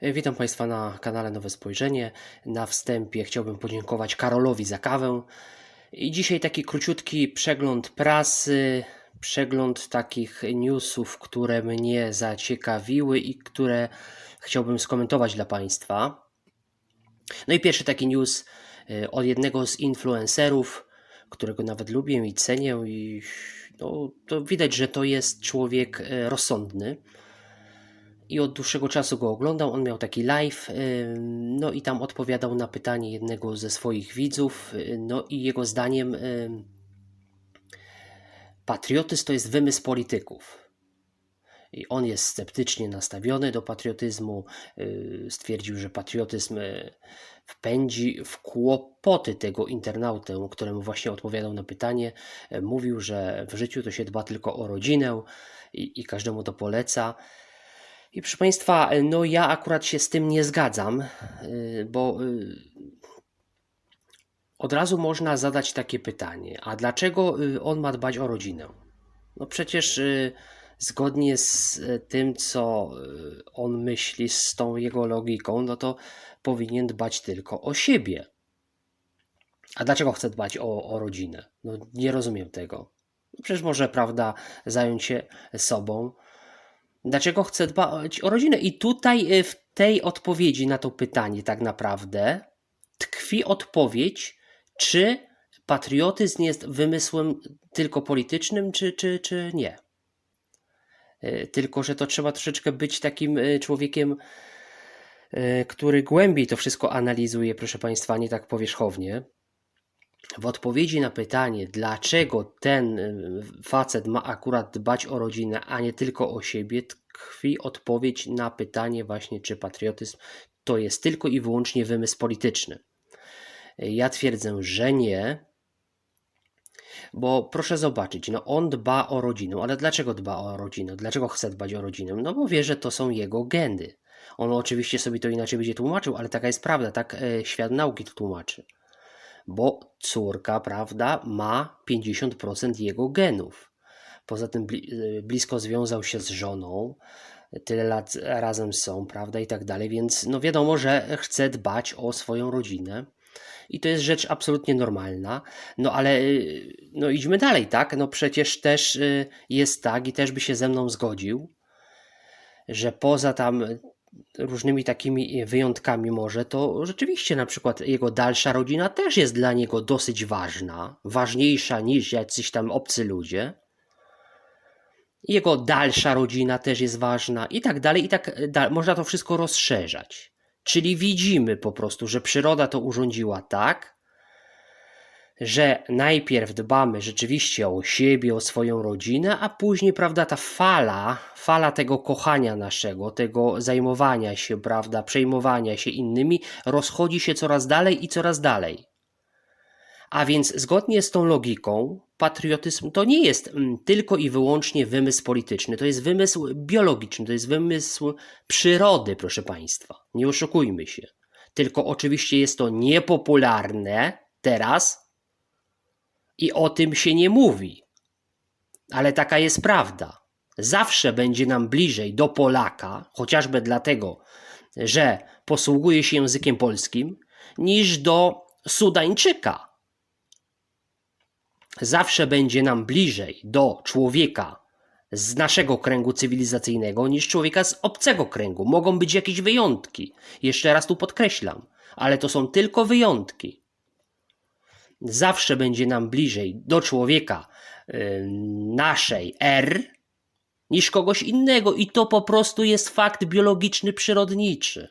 Witam Państwa na kanale Nowe Spojrzenie. Na wstępie chciałbym podziękować Karolowi za kawę. I dzisiaj taki króciutki przegląd prasy, przegląd takich newsów, które mnie zaciekawiły i które chciałbym skomentować dla Państwa. No i pierwszy taki news e, od jednego z influencerów, którego nawet lubię i cenię i no, to widać, że to jest człowiek e, rozsądny i od dłuższego czasu go oglądał. On miał taki live, ym, no i tam odpowiadał na pytanie jednego ze swoich widzów. y, No i jego zdaniem ym, patriotyzm to jest wymysł polityków. I on jest sceptycznie nastawiony do patriotyzmu. y, Stwierdził, że patriotyzm y, wpędzi w kłopoty tego internautę, któremu właśnie odpowiadał na pytanie. Y, Mówił, że w życiu to się dba tylko o rodzinę i, i każdemu to poleca. I proszę Państwa, no ja akurat się z tym nie zgadzam, y, bo y, od razu można zadać takie pytanie, a dlaczego y, on ma dbać o rodzinę? No przecież zgodnie z tym, co on myśli, z tą jego logiką, no to powinien dbać tylko o siebie. A dlaczego chce dbać o, o rodzinę? No nie rozumiem tego. No przecież może, prawda, zająć się sobą, Dlaczego chcę dbać o rodzinę? I tutaj y, w tej odpowiedzi na to pytanie, tak naprawdę, tkwi odpowiedź, czy patriotyzm jest wymysłem tylko politycznym, czy, czy, czy nie. Y, Tylko, że to trzeba troszeczkę być takim y, człowiekiem, który głębiej to wszystko analizuje, proszę Państwa, nie tak powierzchownie. W odpowiedzi na pytanie, dlaczego ten y, facet ma akurat dbać o rodzinę, a nie tylko o siebie, tkwi odpowiedź na pytanie właśnie, czy patriotyzm to jest tylko i wyłącznie wymysł polityczny. Ja twierdzę, że nie, bo proszę zobaczyć, no on dba o rodzinę, ale dlaczego dba o rodzinę? Dlaczego chce dbać o rodzinę? No bo wie, że to są jego geny. On oczywiście sobie to inaczej będzie tłumaczył, ale taka jest prawda, tak e, świat nauki to tłumaczy bo córka, prawda, ma 50% jego genów. Poza tym y, blisko związał się z żoną, tyle lat razem są, prawda, i tak dalej, więc no wiadomo, że chce dbać o swoją rodzinę. I to jest rzecz absolutnie normalna. No ale y, no idźmy dalej, tak? No przecież też y, jest tak i też by się ze mną zgodził, że poza tam różnymi takimi wyjątkami może, to rzeczywiście na przykład jego dalsza rodzina też jest dla niego dosyć ważna, ważniejsza niż jacyś tam obcy ludzie. Jego dalsza rodzina też jest ważna i tak dalej, i tak dalej. Można to wszystko rozszerzać. Czyli widzimy po prostu, że przyroda to urządziła tak, że najpierw dbamy rzeczywiście o siebie, o swoją rodzinę, a później, prawda, ta fala, fala tego kochania naszego, tego zajmowania się, prawda, przejmowania się innymi, rozchodzi się coraz dalej i coraz dalej. A więc zgodnie z tą logiką, patriotyzm to nie jest mm, tylko i wyłącznie wymysł polityczny, to jest wymysł biologiczny, to jest wymysł przyrody, proszę Państwa. Nie oszukujmy się. Tylko oczywiście jest to niepopularne teraz, i o tym się nie mówi. Ale taka jest prawda. Zawsze będzie nam bliżej do Polaka, chociażby dlatego, że posługuje się językiem polskim, niż do Sudańczyka. Zawsze będzie nam bliżej do człowieka z naszego kręgu cywilizacyjnego niż człowieka z obcego kręgu. Mogą być jakieś wyjątki. Jeszcze raz tu podkreślam, ale to są tylko wyjątki zawsze będzie nam bliżej do człowieka y, naszej R niż kogoś innego i to po prostu jest fakt biologiczny, przyrodniczy.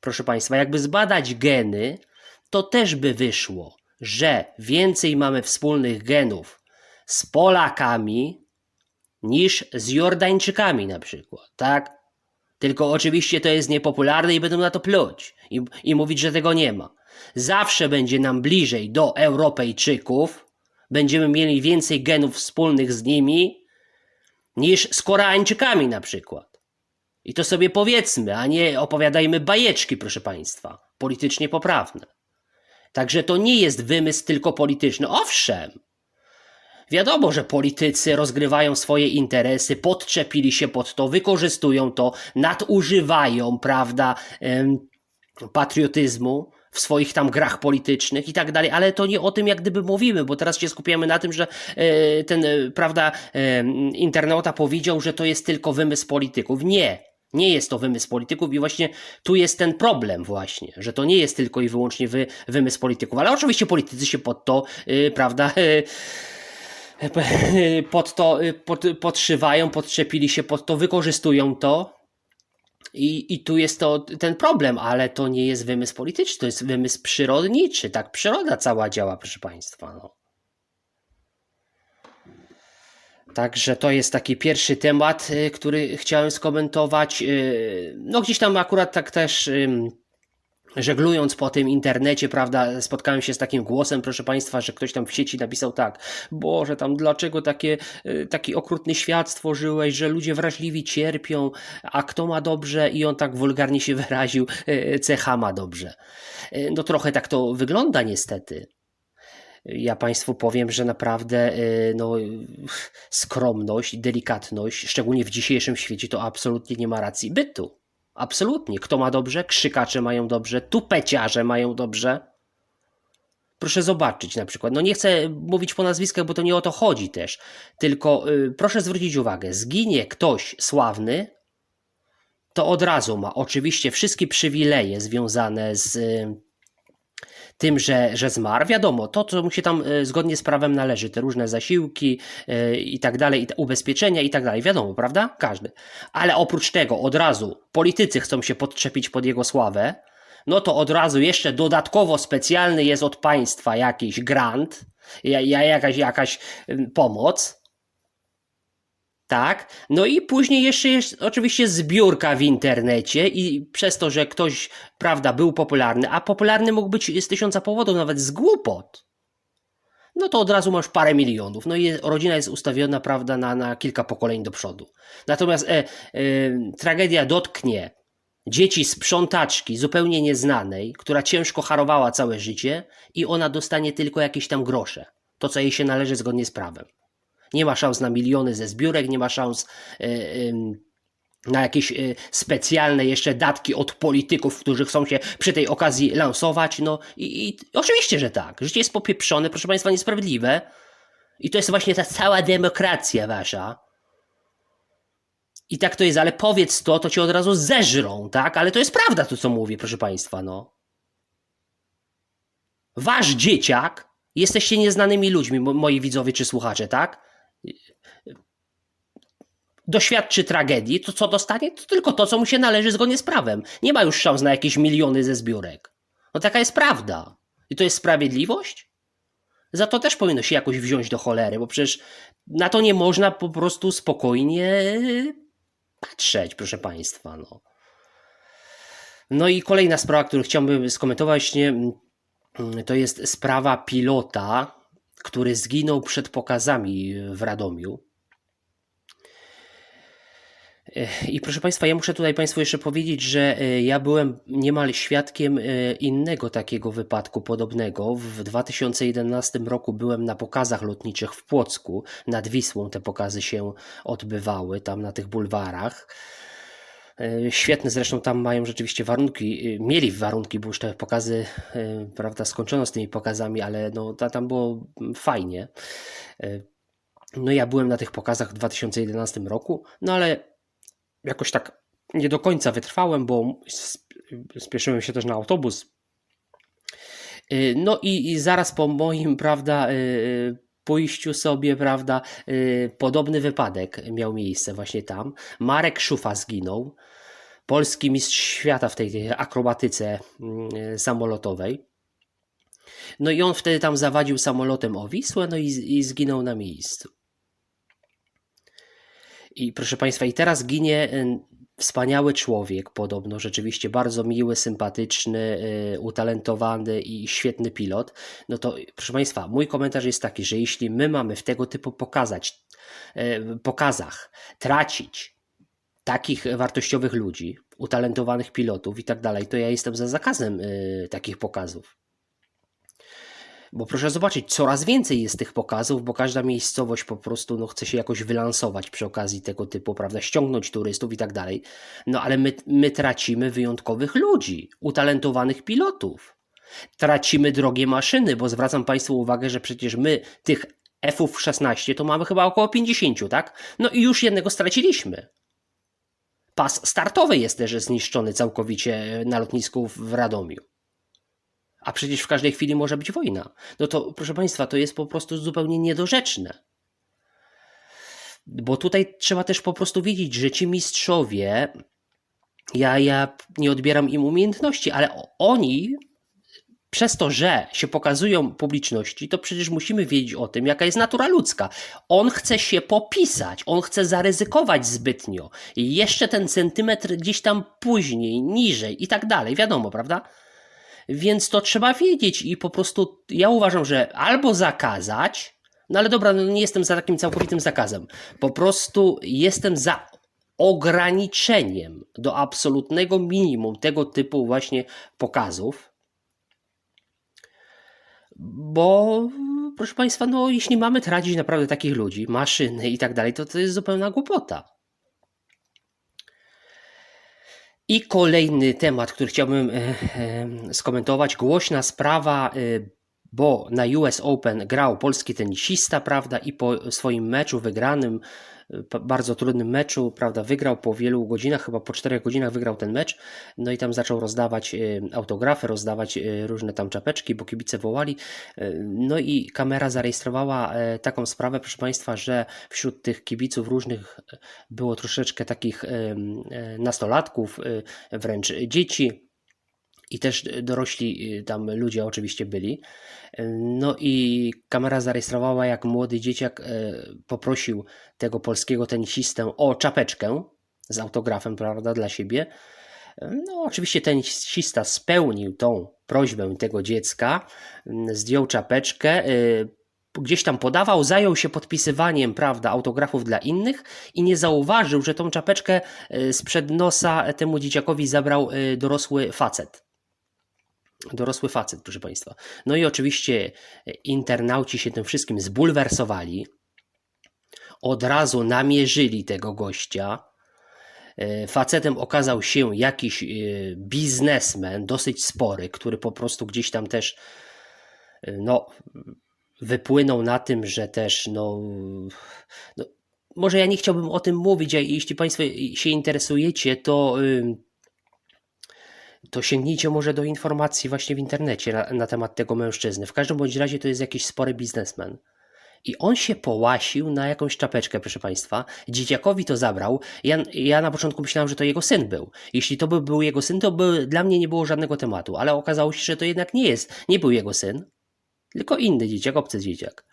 Proszę Państwa, jakby zbadać geny, to też by wyszło, że więcej mamy wspólnych genów z Polakami niż z Jordańczykami na przykład, tak? Tylko oczywiście to jest niepopularne i będą na to pluć i, i mówić, że tego nie ma. Zawsze będzie nam bliżej do Europejczyków, będziemy mieli więcej genów wspólnych z nimi niż z Koreańczykami na przykład. I to sobie powiedzmy, a nie opowiadajmy bajeczki, proszę Państwa, politycznie poprawne. Także to nie jest wymysł tylko polityczny. Owszem, Wiadomo, że politycy rozgrywają swoje interesy, podczepili się pod to, wykorzystują to, nadużywają, prawda, patriotyzmu w swoich tam grach politycznych i tak dalej, ale to nie o tym jak gdyby mówimy, bo teraz się skupiamy na tym, że e, ten, e, prawda, e, internauta powiedział, że to jest tylko wymysł polityków. Nie. Nie jest to wymysł polityków i właśnie tu jest ten problem właśnie, że to nie jest tylko i wyłącznie wy, wymysł polityków, ale oczywiście politycy się pod to, y, prawda, y, pod to pod, podszywają, podczepili się pod to, wykorzystują to i, I tu jest to ten problem, ale to nie jest wymysł polityczny, to jest wymysł przyrodniczy. Tak przyroda cała działa, proszę Państwa. No. Także to jest taki pierwszy temat, y, który chciałem skomentować. Y, No gdzieś tam akurat tak też żeglując po tym internecie, prawda, spotkałem się z takim głosem, proszę Państwa, że ktoś tam w sieci napisał tak, Boże, tam dlaczego takie, y, taki okrutny świat stworzyłeś, że ludzie wrażliwi cierpią, a kto ma dobrze i on tak wulgarnie się wyraził, y, cecha ma dobrze. Y, No trochę tak to wygląda niestety. Ja Państwu powiem, że naprawdę y, no, skromność, delikatność, szczególnie w dzisiejszym świecie, to absolutnie nie ma racji bytu. Absolutnie. Kto ma dobrze? Krzykacze mają dobrze, tupeciarze mają dobrze. Proszę zobaczyć na przykład. No nie chcę mówić po nazwiskach, bo to nie o to chodzi też. Tylko y, proszę zwrócić uwagę, zginie ktoś sławny, to od razu ma oczywiście wszystkie przywileje związane z y, tym, że, że zmarł. Wiadomo, to co mu się tam y, zgodnie z prawem należy, te różne zasiłki y, i tak dalej, i ubezpieczenia i tak dalej. Wiadomo, prawda? Każdy. Ale oprócz tego od razu politycy chcą się podczepić pod jego sławę, no to od razu jeszcze dodatkowo specjalny jest od państwa jakiś grant, ja- ja- jakaś, jakaś pomoc. Tak, no i później jeszcze jest oczywiście zbiórka w internecie i przez to, że ktoś, prawda, był popularny, a popularny mógł być z tysiąca powodów, nawet z głupot, no to od razu masz parę milionów. No i rodzina jest ustawiona, prawda, na, na kilka pokoleń do przodu. Natomiast e, e, tragedia dotknie dzieci sprzątaczki zupełnie nieznanej, która ciężko harowała całe życie i ona dostanie tylko jakieś tam grosze. To, co jej się należy zgodnie z prawem. Nie ma szans na miliony ze zbiórek, nie ma szans e, na jakieś e, specjalne jeszcze datki od polityków, którzy chcą się przy tej okazji lansować. No i, i oczywiście, że tak. Życie jest popieprzone, proszę Państwa, niesprawiedliwe. I to jest właśnie ta cała demokracja wasza. I tak to jest, ale powiedz to, to cię od razu zeżrą, tak? Ale to jest prawda to, co mówię, proszę Państwa, no. Wasz dzieciak, jesteście nieznanymi ludźmi, mo- moi widzowie czy słuchacze, tak? Doświadczy tragedii, to co dostanie? To tylko to, co mu się należy zgodnie z prawem. Nie ma już szans na jakieś miliony ze zbiórek. No taka jest prawda. I to jest sprawiedliwość? Za to też powinno się jakoś wziąć do cholery, bo przecież na to nie można po prostu spokojnie patrzeć, proszę Państwa. No, no i kolejna sprawa, którą chciałbym skomentować, nie, mm, to jest sprawa pilota, który zginął przed pokazami w Radomiu. I proszę Państwa, ja muszę tutaj Państwu jeszcze powiedzieć, że e, ja byłem niemal świadkiem e, innego takiego wypadku podobnego. W 2011 roku byłem na pokazach lotniczych w Płocku. Nad Wisłą te pokazy się odbywały, tam na tych bulwarach. E, Świetne zresztą tam mają rzeczywiście warunki, mieli warunki, bo już te pokazy, prawda, skończono z tymi pokazami, ale no, ta- tam było fajnie. No ja byłem na tych pokazach w 2011 roku, no ale jakoś tak nie do końca wytrwałem, bo sp- spieszyłem się też na autobus. Y, No i, i zaraz po moim, prawda, y, pójściu sobie, prawda, y, podobny wypadek miał miejsce właśnie tam. Marek Szufa zginął, polski mistrz świata w tej, akrobatyce samolotowej. No i on wtedy tam zawadził samolotem o Wisłę, no i, i zginął na miejscu. I proszę Państwa, i teraz ginie y, wspaniały człowiek, podobno rzeczywiście bardzo miły, sympatyczny, y, utalentowany i świetny pilot. No to proszę Państwa, mój komentarz jest taki, że jeśli my mamy w tego typu pokazać, y, pokazach tracić takich wartościowych ludzi, utalentowanych pilotów i tak dalej, to ja jestem za zakazem takich pokazów. Bo proszę zobaczyć, coraz więcej jest tych pokazów, bo każda miejscowość po prostu no, chce się jakoś wylansować przy okazji tego typu, prawda, ściągnąć turystów i tak dalej. No ale my, my tracimy wyjątkowych ludzi, utalentowanych pilotów. Tracimy drogie maszyny, bo zwracam Państwu uwagę, że przecież my tych F-ów 16 to mamy chyba około 50, tak? No i już jednego straciliśmy. Pas startowy jest też zniszczony całkowicie na lotnisku w Radomiu. A przecież w każdej chwili może być wojna. No to, proszę Państwa, to jest po prostu zupełnie niedorzeczne. Bo tutaj trzeba też po prostu wiedzieć, że ci mistrzowie, ja, ja nie odbieram im umiejętności, ale oni, przez to, że się pokazują publiczności, to przecież musimy wiedzieć o tym, jaka jest natura ludzka. On chce się popisać, on chce zaryzykować zbytnio. I jeszcze ten centymetr gdzieś tam później, niżej i tak dalej, wiadomo, prawda? Więc to trzeba wiedzieć i po prostu ja uważam, że albo zakazać, no ale dobra, no nie jestem za takim całkowitym zakazem. Po prostu jestem za ograniczeniem do absolutnego minimum tego typu właśnie pokazów. Bo, proszę Państwa, no jeśli mamy tracić naprawdę takich ludzi, maszyny i tak dalej, to to jest zupełna głupota. I kolejny temat, który chciałbym e, e, skomentować. Głośna sprawa, e, bo na US Open grał polski tenisista, prawda, i po swoim meczu wygranym, bardzo trudnym meczu, prawda, wygrał po wielu godzinach, chyba po czterech godzinach wygrał ten mecz, no i tam zaczął rozdawać e, autografy, rozdawać e, różne tam czapeczki, bo kibice wołali, E, no i kamera zarejestrowała e, taką sprawę, proszę Państwa, że wśród tych kibiców różnych e, było troszeczkę takich e, nastolatków, wręcz dzieci i też dorośli e, tam ludzie oczywiście byli. E, No i kamera zarejestrowała, jak młody dzieciak e, poprosił tego polskiego tenisistę o czapeczkę z autografem, prawda, dla siebie. No, oczywiście tenisista spełnił tą prośbę tego dziecka, zdjął czapeczkę, y, gdzieś tam podawał, zajął się podpisywaniem, prawda, autografów dla innych i nie zauważył, że tą czapeczkę y, sprzed nosa temu dzieciakowi zabrał y, dorosły facet. Dorosły facet, proszę Państwa. No i oczywiście y, internauci się tym wszystkim zbulwersowali. Od razu namierzyli tego gościa. E, Facetem okazał się jakiś e, biznesmen, dosyć spory, który po prostu gdzieś tam też e, no, wypłynął na tym, że też no, no może ja nie chciałbym o tym mówić, a jeśli Państwo się interesujecie, to to sięgnijcie może do informacji właśnie w internecie na, na temat tego mężczyzny. W każdym bądź razie to jest jakiś spory biznesmen. I on się połasił na jakąś czapeczkę, proszę Państwa. Dzieciakowi to zabrał. Ja, ja na początku myślałem, że to jego syn był. Jeśli to by był jego syn, to by dla mnie nie było żadnego tematu, ale okazało się, że to jednak nie jest, nie był jego syn, tylko inny dzieciak, obcy dzieciak.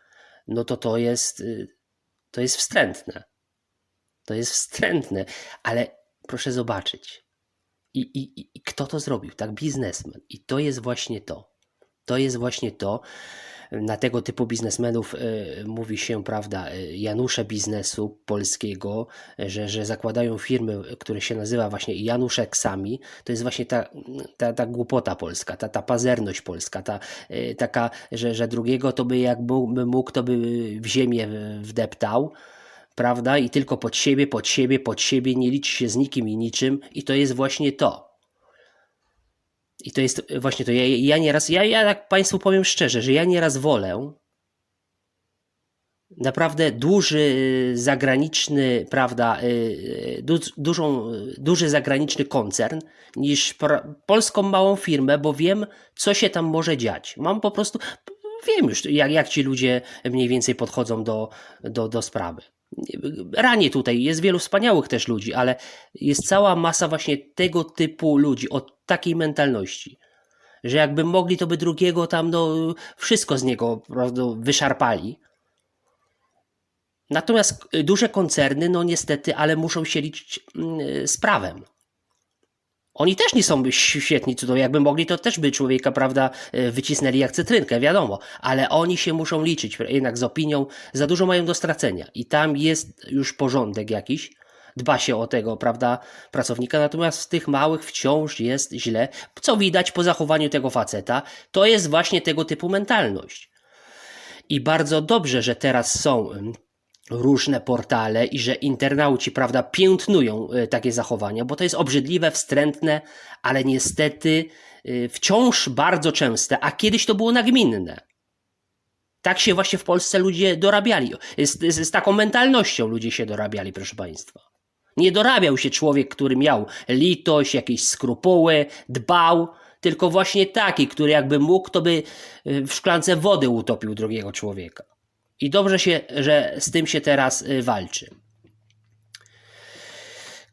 No to to jest, y, to jest wstrętne. To jest wstrętne, ale proszę zobaczyć. I, i, i- kto to zrobił? Tak, biznesmen. I to jest właśnie to. To jest właśnie to. Na tego typu biznesmenów y, mówi się, prawda, y, Janusze biznesu polskiego, że, że zakładają firmy, które się nazywa właśnie Januszek-sami. To jest właśnie ta, ta, ta głupota polska, ta, ta pazerność polska, ta y, taka, że, że drugiego to by jak mógł, by mógł, to by w ziemię wdeptał prawda? I tylko pod siebie, pod siebie, pod siebie, nie liczy się z nikim i niczym, i to jest właśnie to. I to jest właśnie to. Ja, ja nieraz, ja, ja tak Państwu powiem szczerze, że ja nieraz wolę naprawdę duży zagraniczny, prawda, y, du, dużą, duży zagraniczny koncern niż pra, polską małą firmę, bo wiem, co się tam może dziać. Mam po prostu, wiem już, jak, jak ci ludzie mniej więcej podchodzą do, do, do sprawy. Ranie tutaj, jest wielu wspaniałych też ludzi, ale jest cała masa właśnie tego typu ludzi, o takiej mentalności, że jakby mogli, to by drugiego tam, no, wszystko z niego prawda, wyszarpali. Natomiast duże koncerny, no niestety, ale muszą się liczyć mm, z prawem. Oni też nie są świetni, to jakby mogli, to też by człowieka, prawda, y, wycisnęli jak cytrynkę, wiadomo, ale oni się muszą liczyć jednak z opinią, za dużo mają do stracenia. I tam jest już porządek jakiś, dba się o tego, prawda, pracownika, natomiast w tych małych wciąż jest źle, co widać po zachowaniu tego faceta, to jest właśnie tego typu mentalność. I bardzo dobrze, że teraz są mm, różne portale i że internauci, prawda, piętnują y, takie zachowania, bo to jest obrzydliwe, wstrętne, ale niestety y, wciąż bardzo częste, a kiedyś to było nagminne. Tak się właśnie w Polsce ludzie dorabiali. Z, z, z taką mentalnością ludzie się dorabiali, proszę Państwa. Nie dorabiał się człowiek, który miał litość, jakieś skrupuły, dbał, tylko właśnie taki, który jakby mógł, to by y, w szklance wody utopił drugiego człowieka. I dobrze się, że z tym się teraz y, walczy.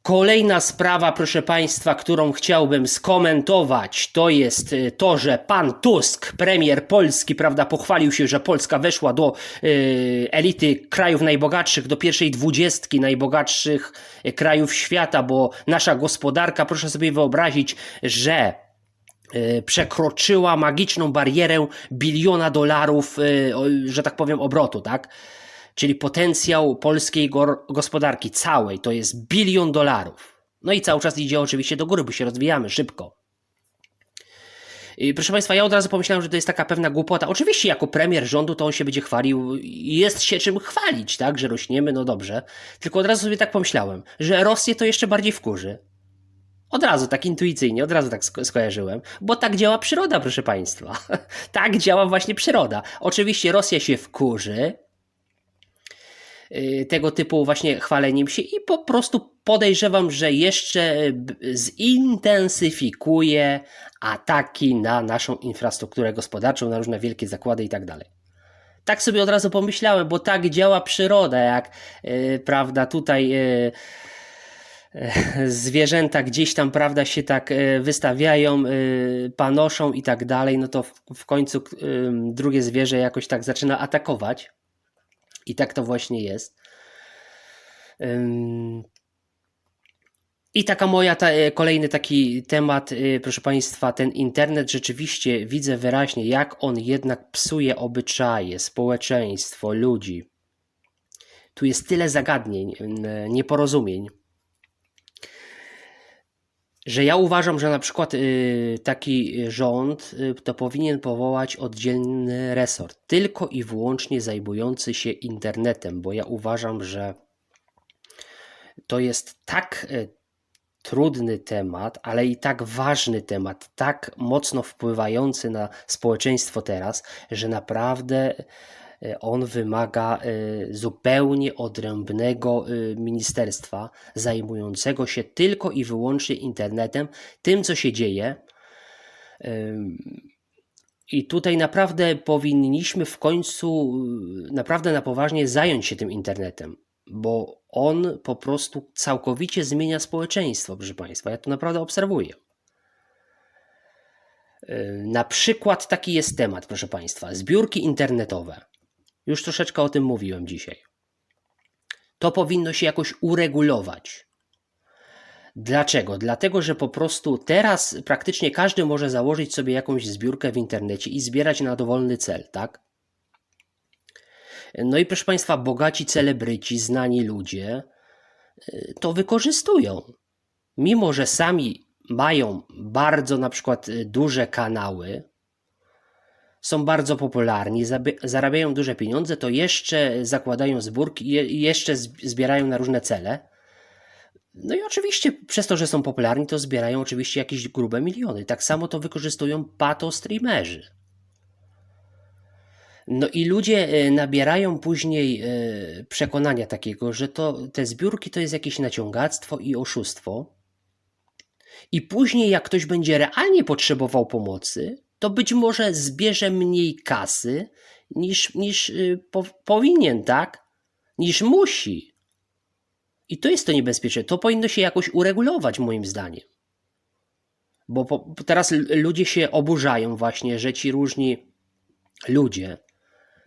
Kolejna sprawa, proszę Państwa, którą chciałbym skomentować, to jest y, to, że pan Tusk, premier Polski, prawda, pochwalił się, że Polska weszła do y, elity krajów najbogatszych, do pierwszej dwudziestki najbogatszych krajów świata, bo nasza gospodarka, proszę sobie wyobrazić, że y, przekroczyła magiczną barierę biliona dolarów, y, że tak powiem, obrotu, tak? czyli potencjał polskiej gospodarki całej to jest bilion dolarów. No i cały czas idzie oczywiście do góry, bo się rozwijamy szybko. I proszę Państwa, ja od razu pomyślałem, że to jest taka pewna głupota. Oczywiście, jako premier rządu, to on się będzie chwalił, jest się czym chwalić, tak, że rośniemy, no dobrze. Tylko od razu sobie tak pomyślałem, że Rosję to jeszcze bardziej wkurzy. Od razu, tak intuicyjnie, od razu tak sko skojarzyłem, bo tak działa przyroda, proszę Państwa. tak działa właśnie przyroda. Oczywiście Rosja się wkurzy, Y, tego typu właśnie chwaleniem się i po prostu podejrzewam, że jeszcze zintensyfikuje ataki na naszą infrastrukturę gospodarczą, na różne wielkie zakłady i tak dalej. Tak sobie od razu pomyślałem, bo tak działa przyroda, jak yy, prawda, tutaj yy, zwierzęta gdzieś tam, prawda, się tak wystawiają, panoszą i tak dalej, no to w, końcu drugie zwierzę jakoś tak zaczyna atakować. I tak to właśnie jest. I taka moja, ta, e, kolejny taki temat, e, proszę Państwa, ten internet rzeczywiście widzę wyraźnie, jak on jednak psuje obyczaje, społeczeństwo, ludzi. Tu jest tyle zagadnień, nieporozumień że ja uważam, że na przykład y, taki rząd y, to powinien powołać oddzielny resort, tylko i wyłącznie zajmujący się internetem, bo ja uważam, że to jest tak y, trudny temat, ale i tak ważny temat, tak mocno wpływający na społeczeństwo teraz, że naprawdę on wymaga e, zupełnie odrębnego e, ministerstwa zajmującego się tylko i wyłącznie internetem, tym co się dzieje. I tutaj naprawdę powinniśmy w końcu naprawdę na poważnie zająć się tym internetem, bo on po prostu całkowicie zmienia społeczeństwo, proszę Państwa. Ja to naprawdę obserwuję. Na przykład taki jest temat, proszę Państwa, zbiórki internetowe. Już troszeczkę o tym mówiłem dzisiaj. To powinno się jakoś uregulować. Dlaczego? Dlatego, że po prostu teraz praktycznie każdy może założyć sobie jakąś zbiórkę w internecie i zbierać na dowolny cel, tak? No i proszę Państwa, bogaci celebryci, znani ludzie y, to wykorzystują. Mimo, że sami mają bardzo na przykład y, duże kanały, są bardzo popularni, zarabiają duże pieniądze, to jeszcze zakładają zbiórki i jeszcze zbierają na różne cele. No i oczywiście przez to, że są popularni, to zbierają oczywiście jakieś grube miliony. Tak samo to wykorzystują pato streamerzy. No i ludzie e, nabierają później e, przekonania takiego, że to, te zbiórki to jest jakieś naciągactwo i oszustwo. I później, jak ktoś będzie realnie potrzebował pomocy, to być może zbierze mniej kasy niż, niż y, po, powinien, tak? Niż musi. I to jest to niebezpieczne. To powinno się jakoś uregulować, moim zdaniem. Bo po, teraz ludzie się oburzają, właśnie, że ci różni ludzie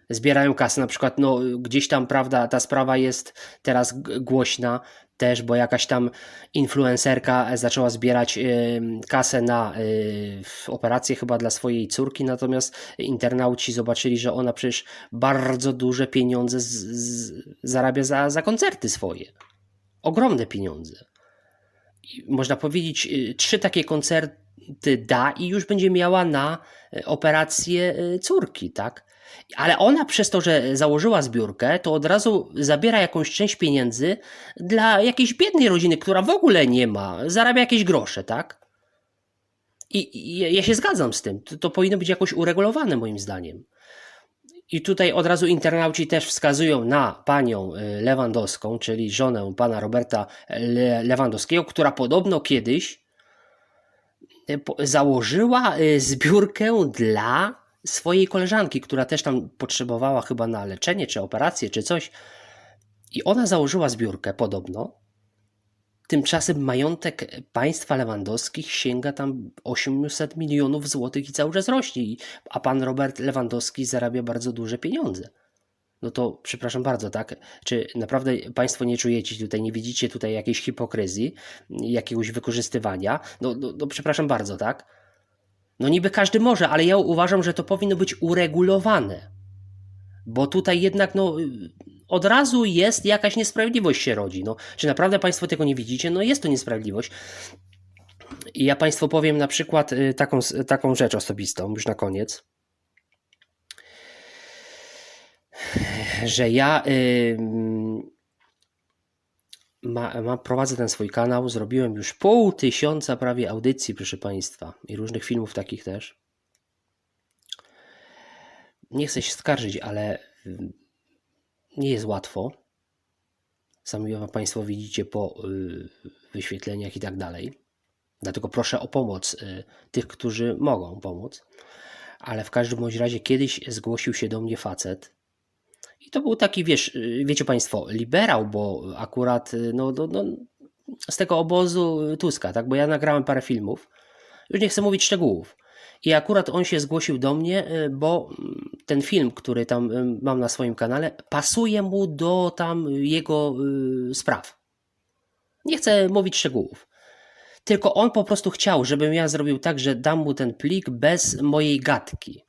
zbierają kasę. Na przykład, no, gdzieś tam, prawda, ta sprawa jest teraz głośna też, bo jakaś tam influencerka zaczęła zbierać y, kasę na y, operację chyba dla swojej córki, natomiast internauci zobaczyli, że ona przecież bardzo duże pieniądze z, z, zarabia za, za koncerty swoje. Ogromne pieniądze. I można powiedzieć, y, trzy takie koncerty da i już będzie miała na operację córki, tak? Ale ona przez to, że założyła zbiórkę, to od razu zabiera jakąś część pieniędzy dla jakiejś biednej rodziny, która w ogóle nie ma, zarabia jakieś grosze, tak? I, i ja się zgadzam z tym. To, to powinno być jakoś uregulowane, moim zdaniem. I tutaj od razu internauci też wskazują na panią y, Lewandowską, czyli żonę pana Roberta Le Lewandowskiego, która podobno kiedyś y, założyła y, zbiórkę dla swojej koleżanki, która też tam potrzebowała chyba na leczenie, czy operację, czy coś. I ona założyła zbiórkę podobno. Tymczasem majątek państwa lewandowskich sięga tam 800 milionów złotych i cały czas rośnie. A pan Robert Lewandowski zarabia bardzo duże pieniądze. No to przepraszam bardzo, tak? Czy naprawdę Państwo nie czujecie tutaj, nie widzicie tutaj jakiejś hipokryzji, jakiegoś wykorzystywania? No, no, no przepraszam bardzo, tak? No niby każdy może, ale ja uważam, że to powinno być uregulowane. Bo tutaj jednak no, od razu jest jakaś niesprawiedliwość się rodzi. No, czy naprawdę Państwo tego nie widzicie? No jest to niesprawiedliwość. I ja Państwu powiem na przykład y, taką, taką rzecz osobistą, już na koniec. Że ja y, ma, ma, prowadzę ten swój kanał, zrobiłem już pół tysiąca prawie audycji, proszę Państwa, i różnych filmów takich też. Nie chcę się skarżyć, ale y, nie jest łatwo. Sami Państwo widzicie po y, wyświetleniach i tak dalej. Dlatego proszę o pomoc y, tych, którzy mogą pomóc. Ale w każdym bądź razie kiedyś zgłosił się do mnie facet. I to był taki, wiesz, y, wiecie Państwo, liberał, bo akurat y, no, no, no, z tego obozu Tuska, tak? Bo ja nagrałem parę filmów. Już nie chcę mówić szczegółów. I akurat on się zgłosił do mnie, y, bo mm, ten film, który tam mam na swoim kanale, pasuje mu do tam jego spraw. Nie chcę mówić szczegółów. Tylko on po prostu chciał, żebym ja zrobił tak, że dam mu ten plik bez mojej gadki.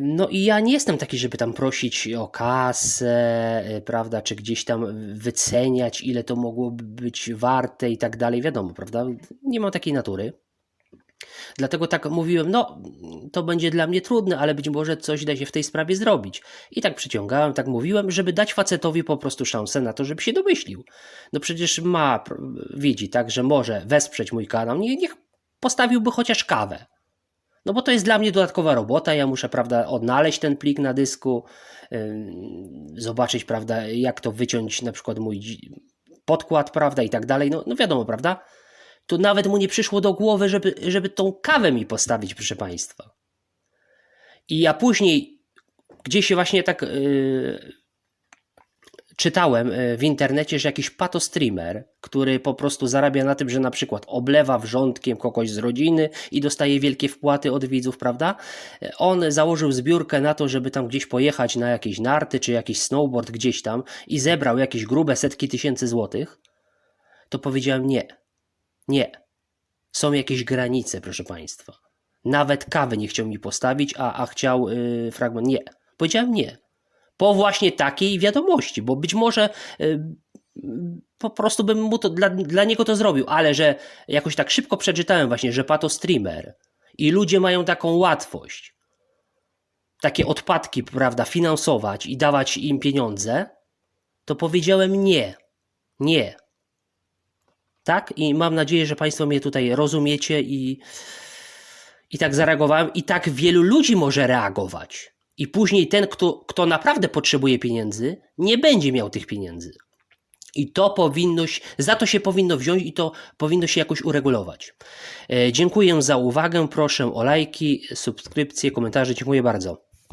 No i ja nie jestem taki, żeby tam prosić o kasę, y, prawda, czy gdzieś tam wyceniać, ile to mogłoby być warte i tak dalej, wiadomo, prawda? Nie mam takiej natury. Dlatego tak mówiłem, no to będzie dla mnie trudne, ale być może coś da się w tej sprawie zrobić. I tak przyciągałem, tak mówiłem, żeby dać facetowi po prostu szansę na to, żeby się domyślił. No przecież ma, widzi, tak, że może wesprzeć mój kanał, nie, niech postawiłby chociaż kawę. No bo to jest dla mnie dodatkowa robota, ja muszę, prawda, odnaleźć ten plik na dysku, zobaczyć, prawda, jak to wyciąć na przykład mój podkład, prawda, i tak dalej. No, no wiadomo, prawda? To nawet mu nie przyszło do głowy, żeby, żeby tą kawę mi postawić, proszę Państwa. I ja później gdzieś się właśnie tak yy, czytałem yy, w internecie, że jakiś patostreamer, który po prostu zarabia na tym, że na przykład oblewa wrzątkiem kogoś z rodziny i dostaje wielkie wpłaty od widzów, prawda? On założył zbiórkę na to, żeby tam gdzieś pojechać na jakieś narty czy jakiś snowboard gdzieś tam i zebrał jakieś grube setki tysięcy złotych, to powiedziałem nie. Nie. Są jakieś granice, proszę Państwa. Nawet kawy nie chciał mi postawić, a, a chciał yy, fragment. Nie. Powiedziałem nie. Po właśnie takiej wiadomości, bo być może yy, po prostu bym mu to dla, dla niego to zrobił, ale że jakoś tak szybko przeczytałem właśnie, że pato streamer i ludzie mają taką łatwość, takie odpadki, prawda, finansować i dawać im pieniądze, to powiedziałem nie. Nie. Tak? I mam nadzieję, że Państwo mnie tutaj rozumiecie i, i tak zareagowałem. I tak wielu ludzi może reagować. I później ten, kto, kto naprawdę potrzebuje pieniędzy, nie będzie miał tych pieniędzy. I to powinno, się- za to się powinno wziąć i to powinno się jakoś uregulować. E, dziękuję za uwagę. Proszę o lajki, subskrypcje, komentarze. Dziękuję bardzo.